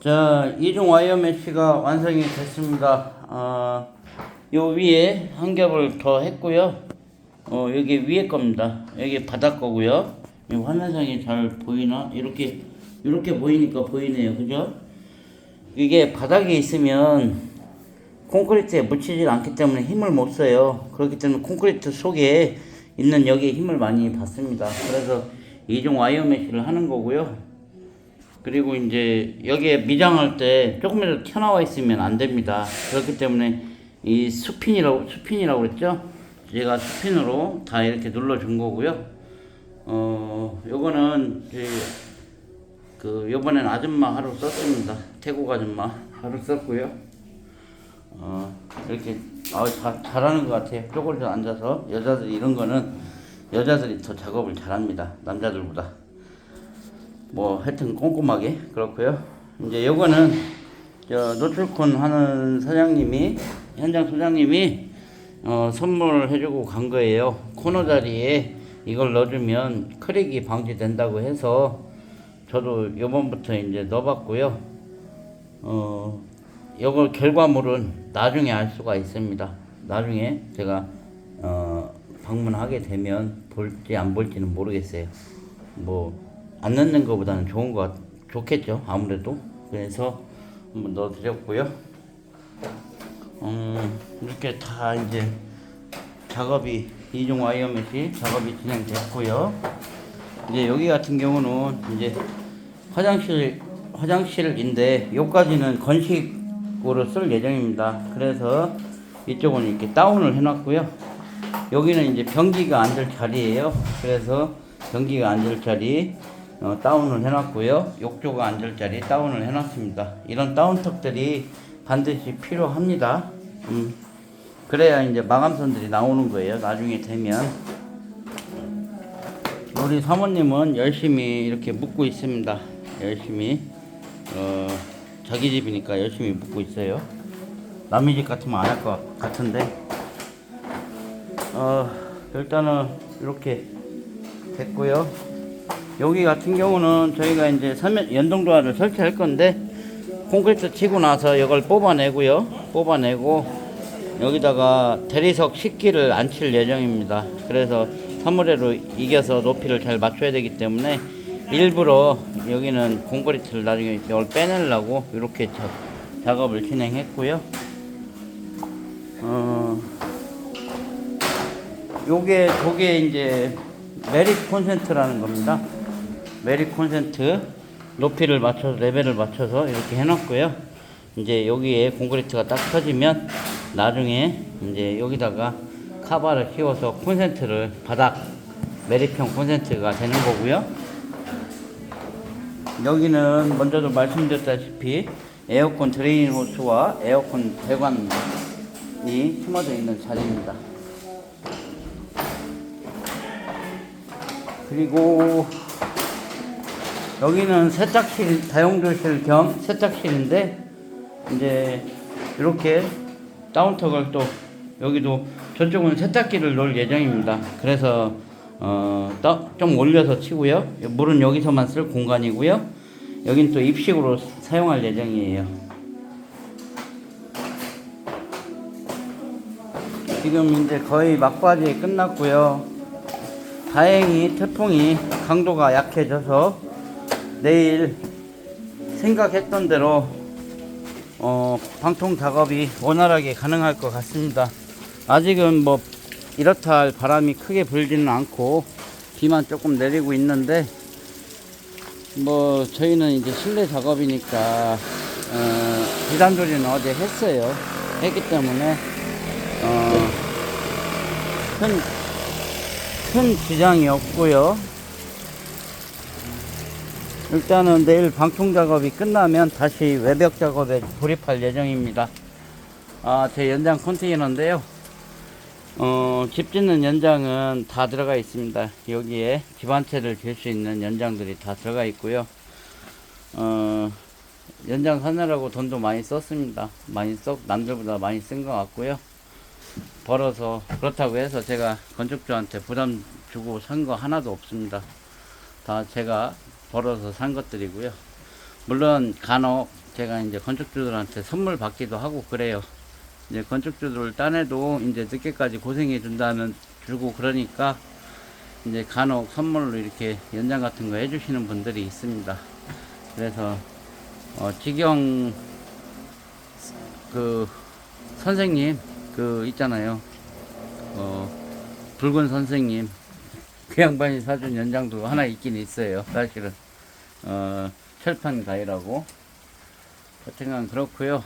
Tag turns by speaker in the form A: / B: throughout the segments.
A: 자, 이중 와이어 메쉬가 완성이 됐습니다. 어, 요 위에 한 겹을 더 했고요. 어, 여기 위에 겁니다. 여기 바닥 거고요. 이 화면상에 잘 보이나? 이렇게, 이렇게 보이니까 보이네요. 그죠? 이게 바닥에 있으면 콘크리트에 묻히질 않기 때문에 힘을 못 써요. 그렇기 때문에 콘크리트 속에 있는 여기에 힘을 많이 받습니다. 그래서 이중 와이어 메쉬를 하는 거고요. 그리고 이제 여기에 미장할 때 조금이라도 튀어나와 있으면 안 됩니다. 그렇기 때문에 이 수핀이라고 수핀이라고 그랬죠? 제가 수핀으로 다 이렇게 눌러 준 거고요. 어, 요거는 그, 그 요번엔 아줌마 하루 썼습니다. 태국 아줌마 하루 썼고요. 어, 이렇게 아, 자, 잘하는 것 같아요. 쪼그려 앉아서 여자들이 이런 거는 여자들이 더 작업을 잘합니다. 남자들보다. 뭐 하여튼 꼼꼼하게 그렇고요. 이제 요거는 저 노출콘 하는 사장님이 현장 소장님이 어, 선물을 해주고 간 거예요. 코너 자리에 이걸 넣어주면 크랙이 방지된다고 해서 저도 요번부터 이제 넣어봤고요. 어, 요걸 결과물은 나중에 알 수가 있습니다. 나중에 제가 어, 방문하게 되면 볼지 안 볼지는 모르겠어요. 뭐 안 넣는 것보다는 좋은 것 같, 좋겠죠. 아무래도. 그래서 한번 넣어드렸고요. 음, 이렇게 다 이제 작업이 이중 와이어 메시 작업이 진행됐고요. 이제 여기 같은 경우는 이제 화장실 화장실인데 여기까지는 건식으로 쓸 예정입니다. 그래서 이쪽은 이렇게 다운을 해놨고요. 여기는 이제 변기가 앉을 자리예요. 그래서 변기가 앉을 자리. 어, 다운을 해놨고요. 욕조가 앉을 자리 다운을 해놨습니다. 이런 다운턱들이 반드시 필요합니다. 음, 그래야 이제 마감선들이 나오는 거예요. 나중에 되면. 우리 사모님은 열심히 이렇게 묵고 있습니다. 열심히. 어, 자기 집이니까 열심히 묵고 있어요. 남의 집 같으면 안 할 것 같은데. 어, 일단은 이렇게 됐고요. 여기 같은 경우는 저희가 이제 삼면 연동도화를 설치할 건데 콘크리트 치고 나서 이걸 뽑아내고요. 뽑아내고 여기다가 대리석 식기를 앉힐 예정입니다. 그래서 사무레로 이겨서 높이를 잘 맞춰야 되기 때문에 일부러 여기는 콘크리트를 나중에 이걸 빼내려고 이렇게 자, 작업을 진행했고요. 어, 요게 저게 이제 메릭 콘센트라는 겁니다. 메릭 콘센트 높이를 맞춰서 레벨을 맞춰서 이렇게 해놨고요. 이제 여기에 콘크리트가 딱 터지면 나중에 이제 여기다가 카바를 씌워서 콘센트를 바닥 메릭형 콘센트가 되는 거고요. 여기는 먼저도 말씀드렸다시피 에어컨 드레인 호스와 에어컨 배관이 숨어져 있는 자리입니다. 그리고 여기는 세탁실, 다용도실 겸 세탁실인데 이제 이렇게 다운턱을 또 여기도 저쪽은 세탁기를 놓을 예정입니다. 그래서 어, 떠- 좀 올려서 치고요. 물은 여기서만 쓸 공간이고요. 여긴 또 입식으로 사용할 예정이에요. 지금 이제 거의 막바지 끝났고요. 다행히 태풍이 강도가 약해져서 내일 생각했던 대로 어, 방통 작업이 원활하게 가능할 것 같습니다. 아직은 뭐 이렇다 할 바람이 크게 불지는 않고 비만 조금 내리고 있는데 뭐 저희는 이제 실내 작업이니까 어, 비단 조리는 어제 했어요. 했기 때문에 어, 큰, 큰 지장이 없고요. 일단은 내일 방통 작업이 끝나면 다시 외벽 작업에 돌입할 예정입니다. 아, 제 연장 컨테이너인데요. 어, 집 짓는 연장은 다 들어가 있습니다. 여기에 집한 채를 질 수 있는 연장들이 다 들어가 있고요. 어, 연장 사느라고 돈도 많이 썼습니다. 많이 썼, 남들보다 많이 쓴 것 같고요. 벌어서, 그렇다고 해서 제가 건축주한테 부담 주고 산 거 하나도 없습니다. 다 제가 벌어서 산 것들이고요. 물론 간혹 제가 이제 건축주들한테 선물 받기도 하고 그래요. 이제 건축주들 딴에도 이제 늦게까지 고생해 준다는 주고 그러니까 이제 간혹 선물로 이렇게 연장 같은 거 해주시는 분들이 있습니다. 그래서 어, 직영 그 선생님 그 있잖아요. 어, 붉은 선생님 그 양반이 사준 연장도 하나 있긴 있어요. 사실은 어, 철판 가위라고. 하여튼간 그렇고요.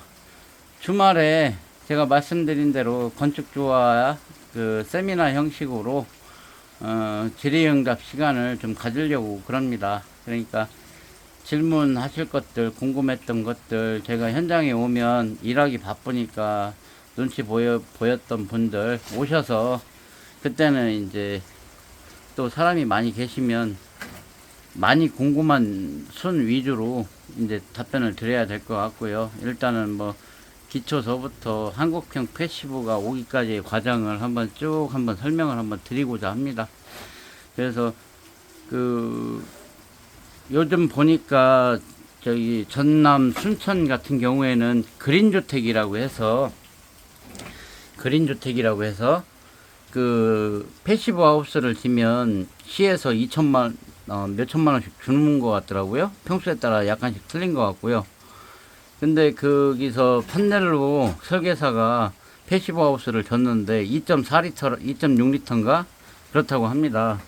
A: 주말에 제가 말씀드린 대로 건축주와 그 세미나 형식으로 어, 질의응답 시간을 좀 가지려고 그럽니다. 그러니까 질문하실 것들, 궁금했던 것들, 제가 현장에 오면 일하기 바쁘니까 눈치 보여, 보였던 분들 오셔서 그때는 이제 또 사람이 많이 계시면 많이 궁금한 순 위주로 이제 답변을 드려야 될 것 같고요. 일단은 뭐 기초서부터 한국형 패시브가 오기까지의 과정을 한번 쭉 한번 설명을 한번 드리고자 합니다. 그래서 그 요즘 보니까 저기 전남 순천 같은 경우에는 그린주택이라고 해서 그린주택이라고 해서 그 패시브 하우스를 지면 시에서 2천만 어, 몇 천만 원씩 주는 것 같더라고요. 평수에 따라 약간씩 틀린 것 같고요. 근데 거기서 판넬로 설계사가 패시브 하우스를 줬는데 2.4리터, 2.6리터인가 그렇다고 합니다.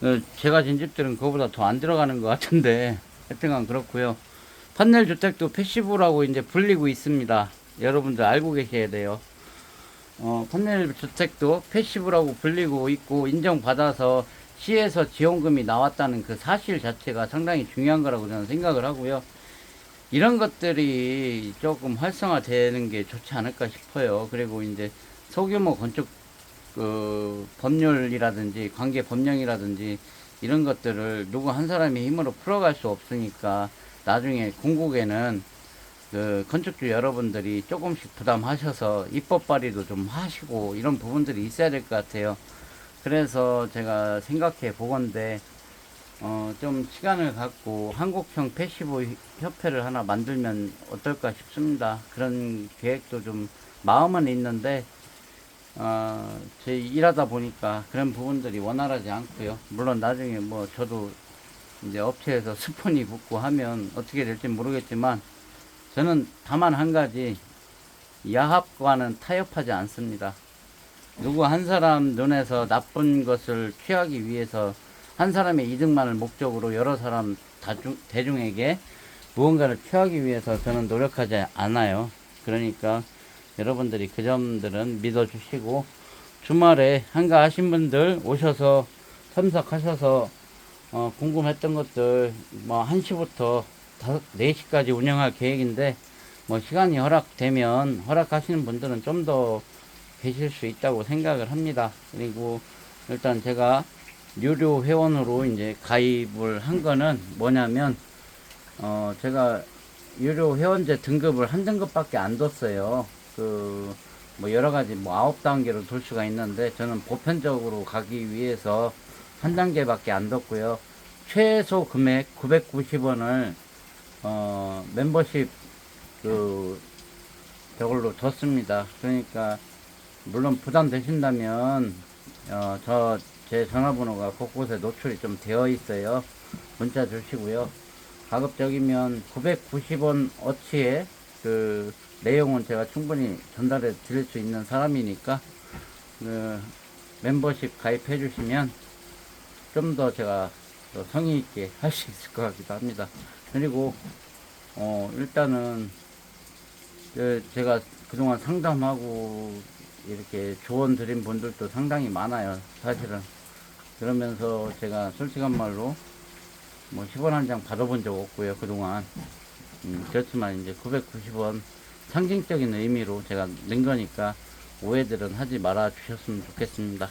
A: 어, 제가 진 집들은 그거보다 더 안 들어가는 것 같은데 하여튼간 그렇고요. 판넬 주택도 패시브라고 이제 불리고 있습니다. 여러분들 알고 계셔야 돼요. 어, 판넬 주택도 패시브라고 불리고 있고 인정받아서 시에서 지원금이 나왔다는 그 사실 자체가 상당히 중요한 거라고 저는 생각을 하고요. 이런 것들이 조금 활성화되는 게 좋지 않을까 싶어요. 그리고 이제 소규모 건축 그 법률이라든지 관계 법령이라든지 이런 것들을 누구 한 사람의 힘으로 풀어갈 수 없으니까 나중에 궁극에는 그 건축주 여러분들이 조금씩 부담하셔서 입법 발의도 좀 하시고 이런 부분들이 있어야 될 것 같아요. 그래서 제가 생각해 보건데 어, 좀 시간을 갖고 한국형 패시브 협회를 하나 만들면 어떨까 싶습니다. 그런 계획도 좀 마음은 있는데 어, 제 일하다 보니까 그런 부분들이 원활하지 않고요. 물론 나중에 뭐 저도 이제 업체에서 스폰이 붙고 하면 어떻게 될지 모르겠지만 저는 다만 한 가지 야합과는 타협하지 않습니다. 누구 한 사람 눈에서 나쁜 것을 취하기 위해서 한 사람의 이득만을 목적으로 여러 사람 다중, 대중에게 무언가를 취하기 위해서 저는 노력하지 않아요. 그러니까 여러분들이 그 점들은 믿어주시고 주말에 한가 하신 분들 오셔서 참석하셔서 어, 궁금했던 것들 뭐 1시부터 4시까지 운영할 계획인데 뭐 시간이 허락되면 허락하시는 분들은 좀 더 계실 수 있다고 생각을 합니다. 그리고 일단 제가 유료 회원으로 이제 가입을 한 거는 뭐냐면 어 제가 유료 회원제 등급을 한 등급밖에 안 뒀어요. 그 뭐 여러 가지 뭐 아홉 단계로 돌 수가 있는데 저는 보편적으로 가기 위해서 한 단계밖에 안 뒀고요. 최소 금액 990원을 어 멤버십 그 저걸로 뒀습니다. 그러니까 물론 부담되신다면 어 저 제 전화번호가 곳곳에 노출이 좀 되어 있어요. 문자 주시고요. 가급적이면 990원 어치의 그 내용은 제가 충분히 전달해 드릴 수 있는 사람이니까 그 멤버십 가입해 주시면 좀 더 제가 더 성의 있게 할 수 있을 것 같기도 합니다. 그리고 어 일단은 그 제가 그동안 상담하고 이렇게 조언 드린 분들도 상당히 많아요. 사실은 그러면서 제가 솔직한 말로 뭐 10원 한 장 받아본 적 없고요. 그동안 음, 그렇지만 이제 990원 상징적인 의미로 제가 낸 거니까 오해들은 하지 말아 주셨으면 좋겠습니다.